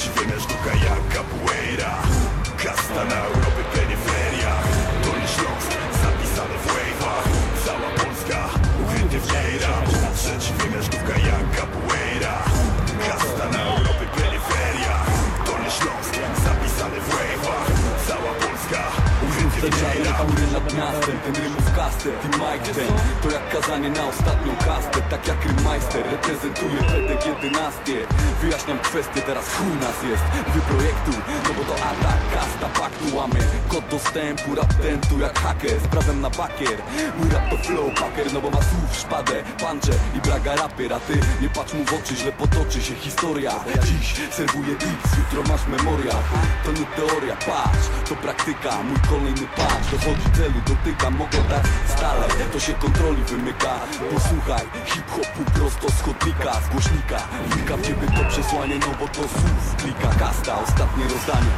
Dziwne sztuka jak capoeira. Kasta na Europy peryferia. Dolny Śląsk zapisany w wave'ach Cała Polska ukryty w lejrach Przeciwna sztuka jak capoeira. Kasta na Europy peryferia. Dolny Śląsk zapisany w wave'ach Cała Polska ukryty w lejrach ten kaster, ty Mike ten To jak kazanie na ostatnią kastę, tak jak rymajster Reprezentuje PDG dynastię. Wyjaśniam kwestię, teraz chuj nas jest. Wy projektu, no bo to atak, kasta, paktu. Łamy Kod dostępu, rap ten tu jak haker. Z prawem na bakier, mój rap to flow packer No bo ma słów, szpadę, puncze i braga rapier A ty nie patrz mu w oczy, źle potoczy się historia. Dziś serwuję tips, jutro masz memoriał To nie teoria, patrz, to praktyka. Mój kolejny patch, dochodzi celu, dotykam Mogę dać stale, to się kontroli wymyka. Posłuchaj, hip-hopu prosto z chodnika Z głośnika, wnika w ciebie to przesłanie No bo to słów, klika. Kasta Ostatnie rozdanie,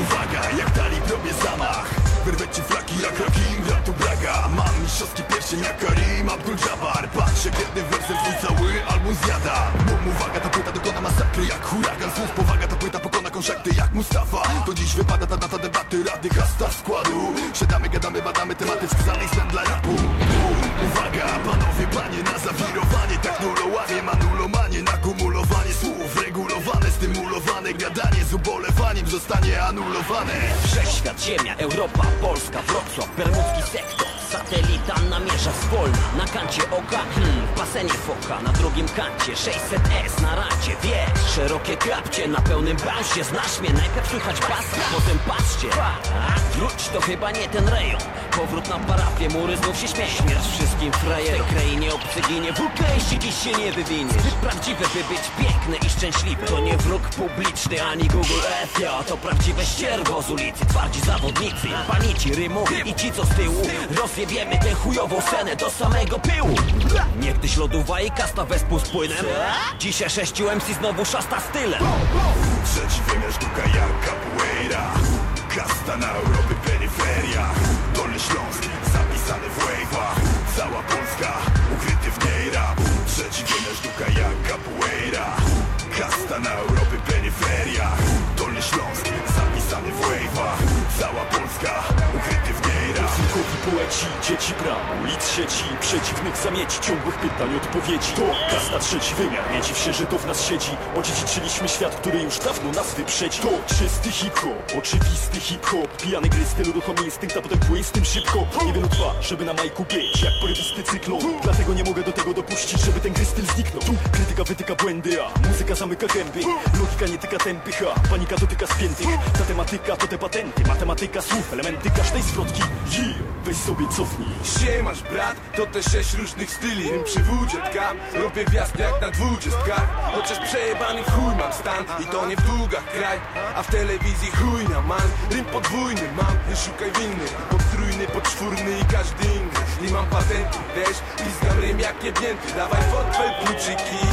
Uwaga, jak dali robię zamach. Wyrwę ci flaki jak Rakim, ratu braga. Mam mistrzowski pierścień jak Karim Abdul-Jabbar Jednym wersem twój cały album zjada. Bum, uwaga, ta płyta dokona masakry jak huragan. Słów powaga, ta płyta pokona konszakty jak Mustafa. To dziś wypada ta data debaty rady hasta składu. Siadamy, gadamy, badamy tematy wskazanej zmian dla rapu. Bum, Uwaga, panowie, panie, na zawirowanie. Tak nulołanie, manulomanie, nakumulowanie. Słów Regulowane, stymulowane, gadanie z ubolewaniem zostanie anulowane. Wszechświat, Ziemia, Europa, Polska, Wrocław, Bermudzki sektor Satelita namierza zwolna Na kancie oka, hmm, w basenie foka Na drugim kancie. 600S na racie Wiesz, szerokie klapcie na pełnym bounce Znasz mnie, najpierw słychać baska, potem patrzcie. Wróć, to chyba nie ten rejon Powrót na parafię, mury znów się śmieją Śmierć wszystkim frajerom. W tej krainie obcy ginie. Jeśli dziś się nie wywiniesz. Zbyt prawdziwe, by być piękne i szczęśliwe To nie wróg publiczny, ani Google ja, To prawdziwe ścierwo z ulicy. Twardzi zawodnicy, panici rymu. I ci co z tyłu Rozjebiemy tę chujową scenę do samego pyłu. Niegdyś lodowa i kasta wespół z płynem. Dzisiaj sześciu MC znowu szasta stylem. Trzeci wymiar sztuka jak capoeira Kasta na Europy, peryferia. Dolny Śląsk, zapisany w wave'ach Cała Polska, ukryty w niej rap Trzeci wymiar sztuka jak capoeira Kasta na Europy, peryferia. Dolny Śląsk, zapisany w wave'ach Cała Polska, ukryty Poeci, dzieci bram, ulic sieci Przeciwnych zamieci, ciągłych pytań, odpowiedzi. To kasta trzeci wymiar, nie dziw się, że to w nas siedzi Odziedziczyliśmy świat, który już dawno nas wyprzedzi To czysty hip-hop, oczywisty hip-hop. Pijany gry, styl uruchomi instynkt, a potem płynie z tym szybko. Niewielu trwa, żeby na majku być, jak porywusty cyklon Dlatego nie mogę do tego dopuścić, żeby ten gry styl zniknął. Tu krytyka wytyka błędy, a muzyka zamyka gęby. Logika nie tyka tępych, a panika dotyka spiętych. Ta tematyka to te patenty, matematyka słów, elementy każdej zwrotki. Yeah, sobie cofnij. Siemasz brat, to te sześć różnych styli. Rym przywódzie tkam, robię wjazd jak na dwudziestkach. Chociaż przejebany chuj mam stan I to nie w długach kraj A w telewizji chuj na man. Rym podwójny mam, nie szukaj winny Podtrójny, podczwórny i każdy inny. Nie mam patentu, wiesz Pizgam rym jak jebnięty. Dawaj portfel, kluczyki i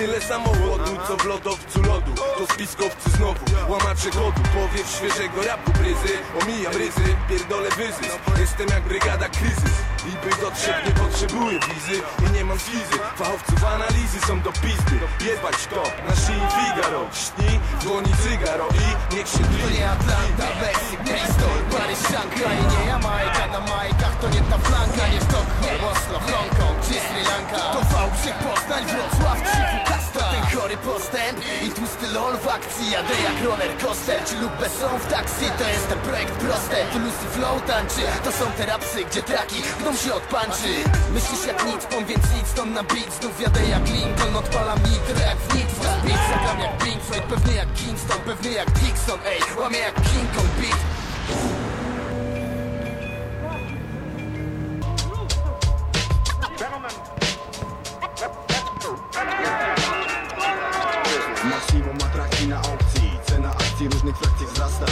tyle samochodu Co w lodowcu lodu. To spiskowcy znowu, łamacze kodu Powiew świeżego rapu bryzy. Omijam ryzy, pierdolę wyzysk Jestem jak brygada kryzys. I by dotrzeć nie potrzebuję wizy. I nie mam schizy Fachowców analizy są do pizdy. Jebać to, na szyi Figaro Śni, dłoni cygaro I niech się To dli nie Atlanta, Meksyk, Bristol, Paryż, Szanghaj. Nie Jamajka, na majkach to nie ta flanka. Nie Sztokholm, Oslo, Hongkong czy Sri Lanka. To Wałbrzych, Poznań, Wrocław, Ten chory postęp i tłusty lol w akcji. Jadę jak roller coaster, czy lub bez są w taksi. To jest ten projekt proste, tu Lucy Flow tańczy. To są te rapsy, gdzie traki gną się od panczy. Myślisz jak nic, pom więc nic, ton na beat Znów jadę jak Lincoln, odpalam nitro jak w for Speed Zagram jak Pink Floyd, pewnie jak Kingston, pewnie jak Dixon. Ej, łamie jak King Kong beat Akcji różnych frakcji wzrasta.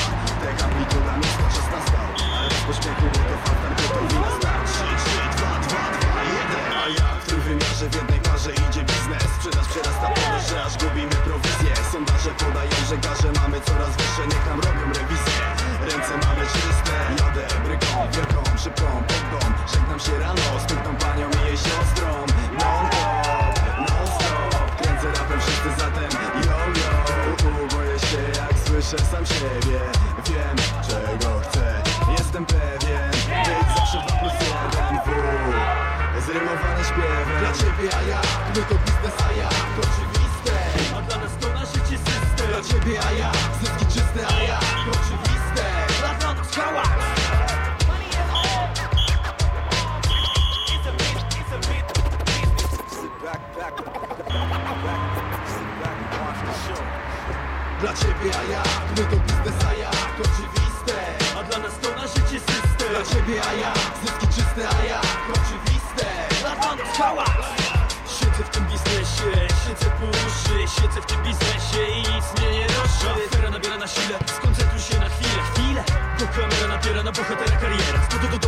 Tak amplituda miasta czas nastał Ale bez pośpiechu, bo to faktem gotowi na start 3, 3, 2, 2, 2, 1 A ja w trójwymiarze w jednej parze idzie biznes. Sprzedaż przerasta podaż, że aż gubimy prowizję. Sondaże podają, że garze mamy coraz wyższe ciebie, a jak? Zyski czyste, a jak? Oczywiste Dla nas hałas Siedzę w tym biznesie, siedzę po uszy Siedzę w tym biznesie i nic mnie nie ruszy Afera nabiera na sile, skoncentruj się na chwilę Chwilę, bo kamera napiera na bohatera kariera do domowego fotela,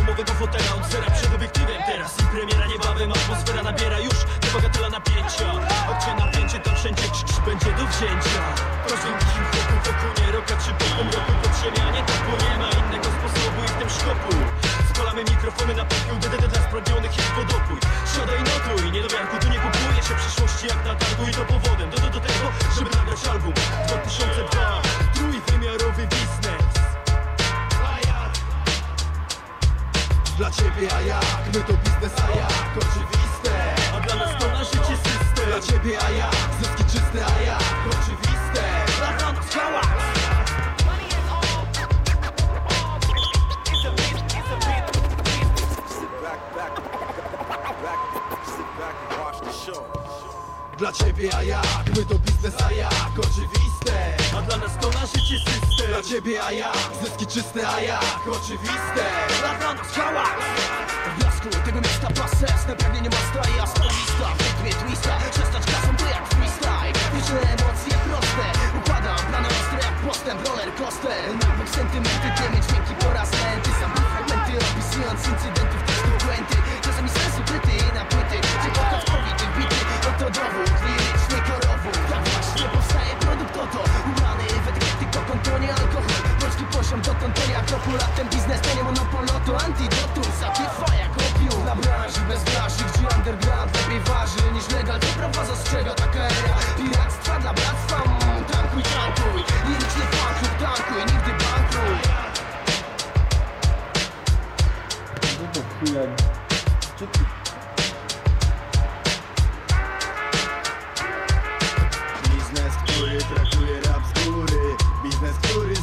na popiół, DDD dla spragnionych jest podopój Siadaj i notuj, nie do wiarku, tu nie kupuje się przyszłości jak na targu I to powodem do, do, do tego, żeby nagrać album 2002, trójwymiarowy biznes Dla ciebie, a jak? My to biznes, a jak? Oczywiste A dla nas to na życie system Dla ciebie, a jak? Zyski czyste, a jak? Dla ciebie, a jak? My to biznes, a jak? Oczywiste A dla nas to na życie system Dla ciebie, a jak? Zyski czyste, a jak? Oczywiste Dla nas hałas W blasku tego miasta pasesne pragnienie ma staje jasna lista W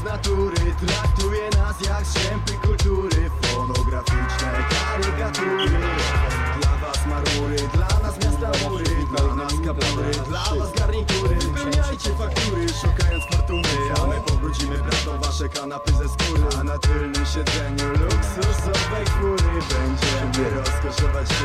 natury traktuje nas jak strzępy kultury. Fonograficzne karykatury. Dla was marury, dla nas miasta mury. Dla nas kapury, dla was garnitury. Wypełniajcie faktury, szukając fortuny. A my pobrudzimy prawdą wasze kanapy ze skóry. A na tylnym siedzeniu luksusowej chmury Będziemy rozkoszować się